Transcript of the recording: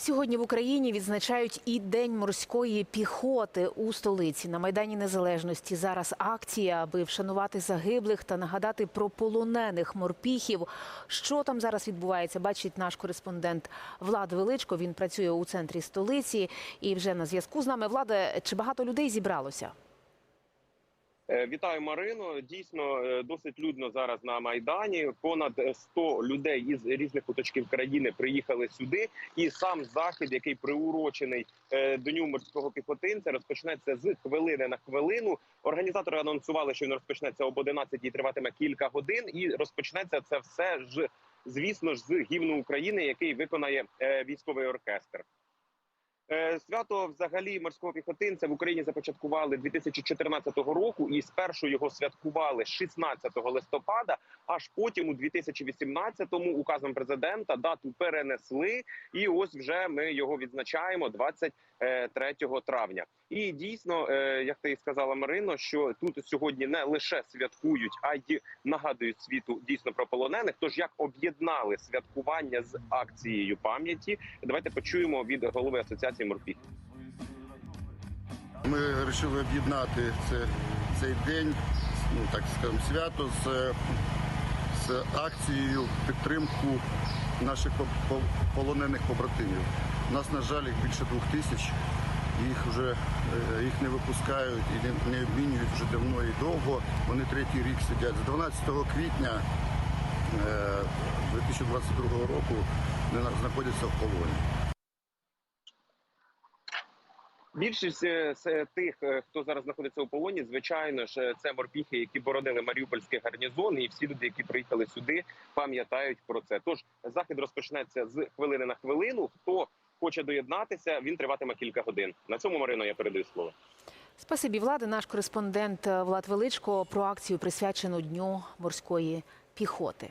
Сьогодні в Україні відзначають і День морської піхоти у столиці на майдані Незалежності. Зараз акція, аби вшанувати загиблих та нагадати про полонених морпіхів. Що там зараз відбувається, бачить наш кореспондент Влад Величко. Він працює у центрі столиці і вже на зв'язку з нами. Влада, чи багато людей зібралося? Е, Вітаю Марино. Дійсно е, досить людно зараз на майдані. Понад 100 людей із різних куточків країни приїхали сюди. І сам захід, який приурочений е, дню морського піхотинця, розпочнеться з хвилини на хвилину. Організатори анонсували, що він розпочнеться об 11 і триватиме кілька годин. І розпочнеться це все ж, звісно ж, з гімну України, який виконає військовий оркестр. Е, Свято взагалі морського піхотинця в Україні започаткували 2014 року, і спершу його святкували 16 листопада. Аж потім, у 2018-му, указом президента дату перенесли, і ось вже ми його відзначаємо 23 травня. І дійсно, е, як ти сказала Марино, що тут сьогодні не лише святкують, а й нагадують світу дійсно про полонених. Тож як об'єднали святкування з акцією пам'яті, давайте почуємо від голови асоціації морпіхів. Ми вирішили об'єднати це, цей день, ну так скажемо, свято з, з акцією підтримку наших по- по- полонених побратимів. У нас, на жаль, їх більше двох тисяч. Їх вже е, їх не випускають і не, обмінюють вже давно і довго. Вони третій рік сидять. З 12 квітня е, 2022 року вони знаходяться в полоні. Більшість е, з тих, е, хто зараз знаходиться у полоні, звичайно ж, е, це морпіхи, які боронили Маріупольський гарнізон, і всі люди, які приїхали сюди, пам'ятають про це. Тож захід розпочнеться з хвилини на хвилину. Хто хоче доєднатися, він триватиме кілька годин. На цьому Марино я передаю слово. Спасибі, влади. Наш кореспондент Влад Величко про акцію присвячену Дню морської піхоти.